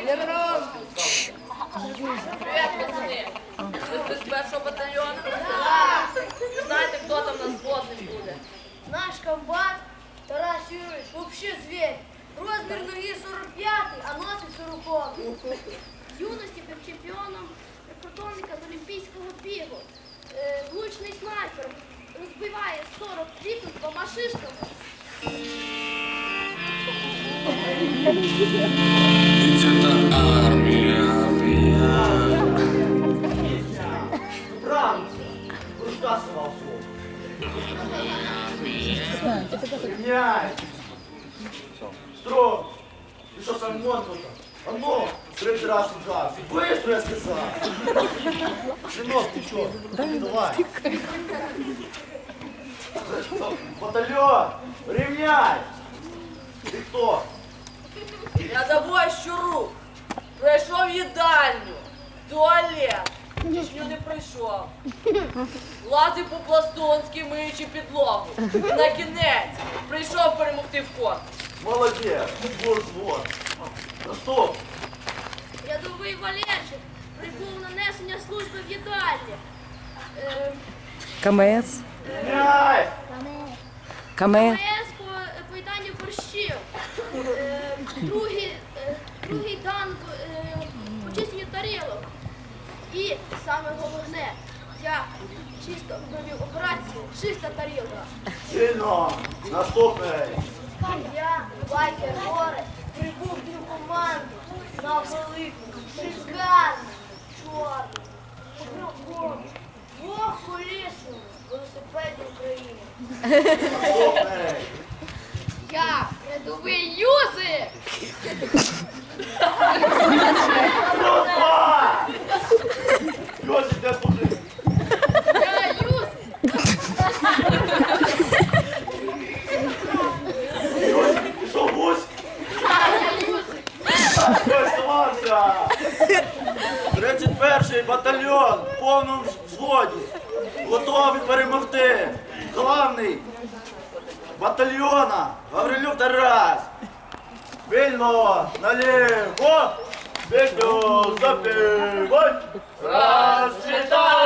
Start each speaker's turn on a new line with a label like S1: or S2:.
S1: Привет, пацаны! Ви з першого батальйону? Знаєте, хто там нас возить буде?
S2: Наш комбат Тарас Юрійович вообще зверь. Розмір ноги 45, а носить 40. Юності був чемпіоном прикордонника з олімпійського бігу. Е, влучний снайпер. Розбиває 40 вікон двома шишками.
S3: Ведь это армия, армия.
S4: Бранця, кружка сама Рівняй! Строго! Ти що сам мон тут? А ну, третій раз газ. Быстро я сказав! Синок, ти що? Давай! Батальйон! Рівняй! Ти хто?
S1: В їдальню. Туалет. Чечню не прийшов. Лазив по-пластунськи, миючи підлогу. На кінець прийшов перемогти в кон.
S4: Молодець! Бур звод! Ну стоп!
S2: Рядовий Валерчик прибув на несення служби в їдальні. Е,
S5: КМС.
S4: Рівняй!
S5: КМС.
S2: По поїданню борщів. Е, другий, е, другий дан е, почистенню тарілок. І саме головне, я чисто провів операцію чиста тарілка.
S4: Сильно! Наступний!
S2: Я, Байкер Горе, прибув цю команду на велику, шикарну, чорну, широку, двохколісному велосипеді України.
S4: Наступний!
S2: Я рядовий юзик!
S4: 31-й батальйон в повному взводі. Готовий перемогти. Главний батальйона Гаврилюк Тарас. Вільно, наліво, вільно, запивай. Розцвітає,